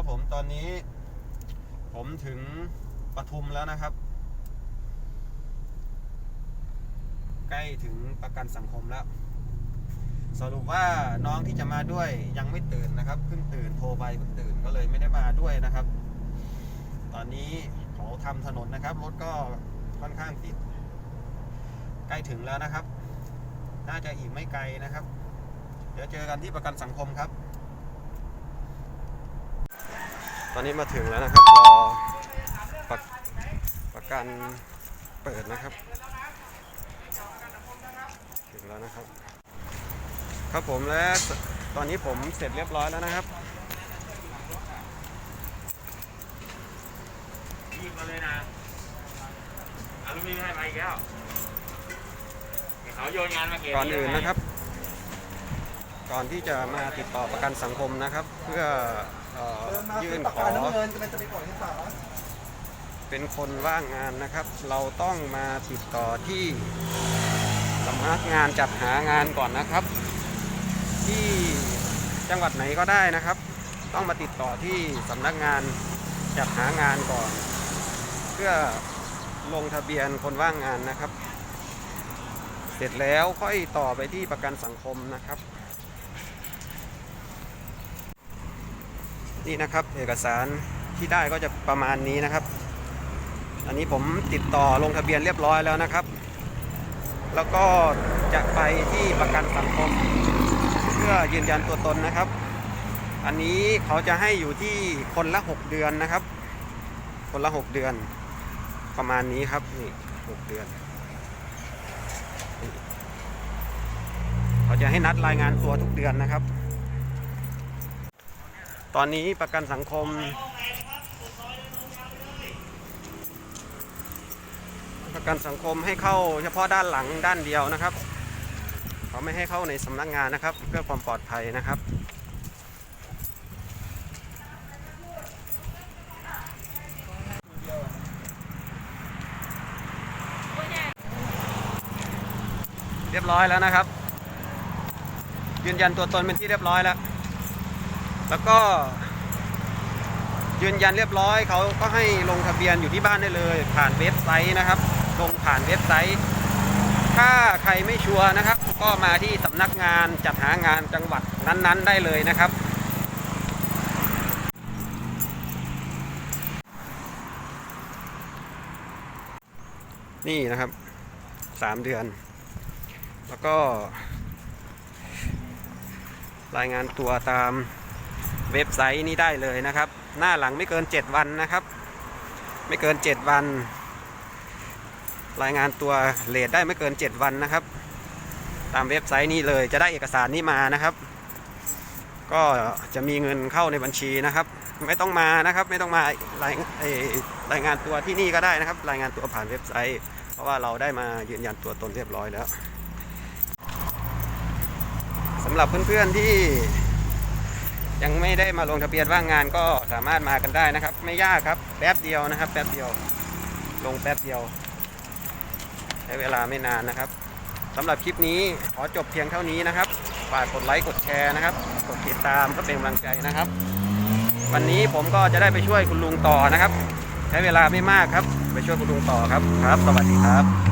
ครับผมตอนนี้ ผมถึงปทุมแล้วนะครับ ใกล้ถึงประกันสังคมแล้ว สรุปว่าน้องที่จะมาด้วยยังไม่ตื่นนะครับเพิ่งตื่นโทรไปเพิ่งตื่นก็เลยไม่ได้มาด้วยนะครับ ตอนนี้เขาทำถนนนะครับ รถก็ค่อนข้างติด ใกล้ถึงแล้วนะครับ น่าจะอีกไม่ไกลนะครับ เดี๋ยวเจอกันที่ประกันสังคมครับ ต อนนี้มาถึงแล้วนะครับ รอประประกันเปิดนะครับ ถึงแล้วนะครับ ครับผมและตอนนี้ผมเสร็จเรียบร้อยแล้วนะครับยิงมาเลยนะอาลูมิเนียมให้มาอีกแล้วเขาโยนงานมาเขตก่อนอื่นนะครับ ก่อนที่จะมาติดต่อประกันสังคมนะครับ เพื่อ เอ่อยื่นขอน้ำเงินจะเป็นจะไปก่อที่สาเป็นคนว่างงานนะครับ เราต้องมาติดต่อที่สำนักงานจัดหางานก่อนนะครับ ที่จังหวัดไหนก็ได้นะครับ ต้องมาติดต่อที่สำนักงานจัดหางานก่อน เพื่อลงทะเบียนคนว่างงานนะครับ เสร็จแล้วค่อยต่อไปที่ประกันสังคมนะครับ นี่นะครับ เอกสารที่ได้ก็จะประมาณนี้นะครับ อันนี้ผมติดต่อลงทะเบียนเรียบร้อยแล้วนะครับ แล้วก็จะไปที่ประกันสังคมเพื่อยืนยันตัวตนนะครับ อันนี้เขาจะให้อยู่ที่คนละ 6 เดือนนะครับ คนละ 6 เดือน ประมาณนี้ครับนี่6เดือนเขาจะให้นัดรายงานตัวทุกเดือนนะครับ อนนี้ประกันสังคม ประกันสังคมให้เข้าเฉพาะด้านหลังด้านเดียวนะครับเขาไม่ให้เข้าในสำนักงานนะครับ เพื่อความปลอดภัยนะครับเรียบร้อยแล้วนะครับ ยืนยันตัวตนเป็นที่เรียบร้อยแล้ว แล้วก็ ยืนยันเรียบร้อยเขาก็ให้ลงทะเบียนอยู่ที่บ้านได้เลย ผ่านเว็บไซต์นะครับ ลงผ่านเว็บไซต์ ถ้าใครไม่ชัวร์นะครับ ก็มาที่สำนักงานจัดหางานจังหวัดนั้น ๆ ได้เลยนะครับนี่นะครับสามเดือน แล้วก็ รายงานตัวตาม เว็บไซต์นี้ได้เลยนะครับ หน้าหลังไม่เกิน 7 วันนะครับ ไม่เกิน 7 วัน รายงานตัวเลทได้ไม่เกิน 7 วันนะครับ ตามเว็บไซต์นี้เลยจะได้เอกสารนี้มานะครับ ก็จะมีเงินเข้าในบัญชีนะครับ ไม่ต้องมานะครับ ไม่ต้องมารายรายงานตัวที่นี่ก็ได้นะครับ รายงานตัวผ่านเว็บไซต์ เพราะว่าเราได้มายืนยันตัวตนเรียบร้อยแล้วสำหรับเพื่อนๆที่ ยังไม่ได้มาลงทะเบียนว่างงานก็สามารถมากันได้นะครับ ไม่ยากครับแป๊บเดียวนะครับ แป๊บเดียว ลงแป๊บเดียว ใช้เวลาไม่นานนะครับสำหรับคลิปนี้ขอจบเพียงเท่านี้นะครับฝากกดไลค์กดแชร์นะครับ กดติดตามก็เป็นกำลังใจนะครับ วันนี้ผมก็จะได้ไปช่วยคุณลุงต่อนะครับ ใช้เวลาไม่มากครับ ไปช่วยคุณลุงต่อครับครับ สวัสดีครับ